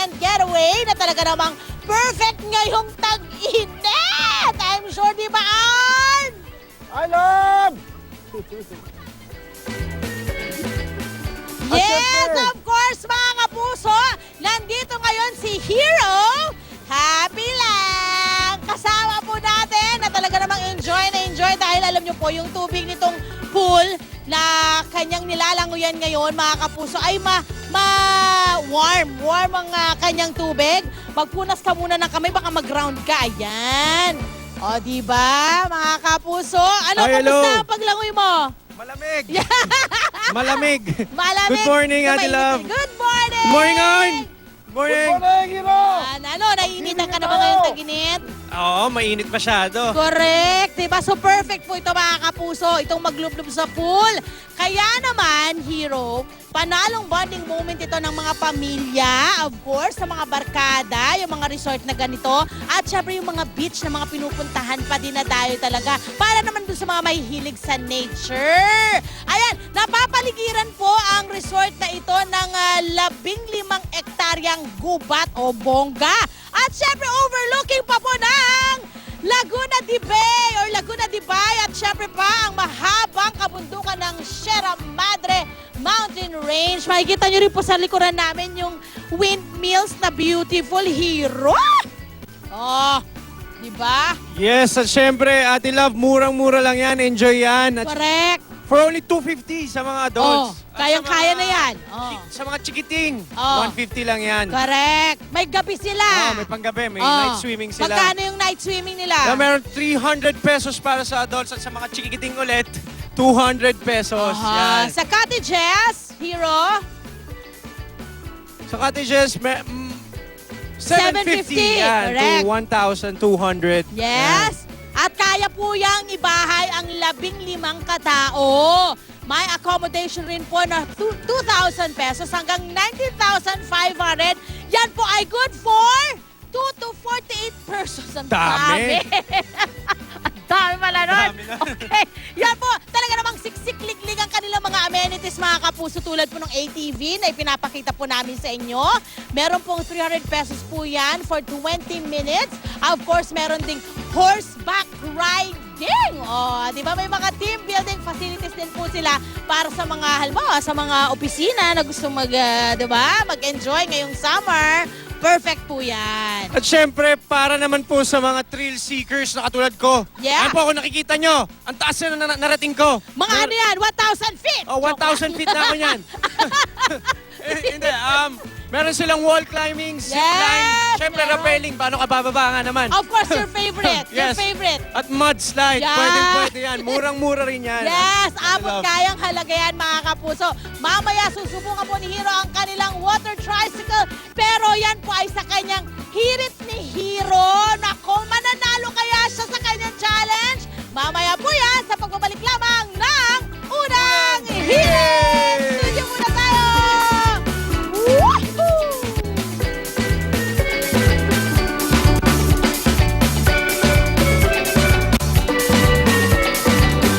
weekend getaway na talaga namang perfect ngayong tag-init! I'm sure, di ba, Ann? I love! Yes, of course, mga kapuso! Nandito ngayon si Hero! Happy lang! Kasama po natin na talaga namang enjoy na enjoy dahil alam niyo po, yung tubig nitong pool na kanyang nilalanguyan ngayon, mga kapuso, ay ma, ma warm. Warm ang ah, kanyang tubig. Magpunas ka muna ng kamay, baka mag-ground ka. Ayan. O, di ba, mga kapuso? Ano, Ay, hello. kamusta ang paglangoy mo? Malamig! Malamig! Malamig. Good morning, Ate. Love. Good morning! Good morning, On! Ka na ba Tayo. ngayon tag-init? Oo, mainit masyado. Correct, diba? So perfect po ito mga kapuso, itong maglublob sa pool. Kaya naman, Hero, panalong bonding moment ito ng mga pamilya, of course, sa mga barkada, yung mga resort na ganito, at syempre yung mga beach na mga pinupuntahan pa din na tayo talaga, para naman dun sa mga mahihilig sa nature. Ayan, napapaligiran po ang resort na ito ng ah, labing limang ektaryang gubat o bongga. At syempre, overlooking pa po ng Laguna de Bay or Laguna de Bay at syempre pa ang mahabang kabundukan ng Sierra Madre Mountain Range. Makikita nyo rin po sa likuran namin yung windmills na beautiful hero. Oh, di ba? Yes, at syempre, Ate Love, murang-mura lang yan. Enjoy yan. At Correct. For only 250 sa mga Oh, adults. At sa kayang-kaya mga na yan. Oh. Sa mga chikiting, Oh. 150 lang yan. Correct. May gabi sila. Oh, may panggabi, may Oh. night swimming sila. Magkano yung night swimming nila? Na meron 300 pesos para sa adults at sa mga chikiting ulit, 200 pesos. Aha. Yan. Sa cottages, hero, Sa cottages, may, mm, 750, 750 yan correct. to 1,200. Yes! At kaya po yang ibahay ang labing limang katao. May accommodation rin po na two- 2,000 pesos hanggang 19,500. Yan po ay good for 2 to 48 persons. Ang Dami. Ang dami pala nun. Dami. Okay. Yan po, talaga namang siksik-liklik ang kanilang mga amenities mga kapuso tulad po ng ATV na ipinapakita po namin sa inyo. Meron pong 300 pesos po yan for 20 minutes. Of course, meron ding horseback riding. Oh, di ba may mga team building facilities din po sila para sa mga halimbawa sa mga opisina na gusto mag, ah, di ba, mag-enjoy ngayong summer. Perfect po yan. At syempre, para naman po sa mga thrill seekers na katulad ko. Yeah. Ano po kung nakikita nyo? Ang taas na, na- narating ko. Mga ano yan, 1,000 feet! Oh, 1,000 feet na ako niyan. Eh, Hindi, um, meron silang wall climbing, zip Yes, line, syempre meron. rappelling, paano ka bababa nga naman. Of course, your favorite. Your Yes. favorite. At mudslide, Yeah. pwede pwede yan. Murang-mura rin yan. Yes, abot kayang halaga yan mga kapuso. Mamaya susubukan po ni Hero ang kanilang water tricycle. Pero yan po ay sa kanyang hirit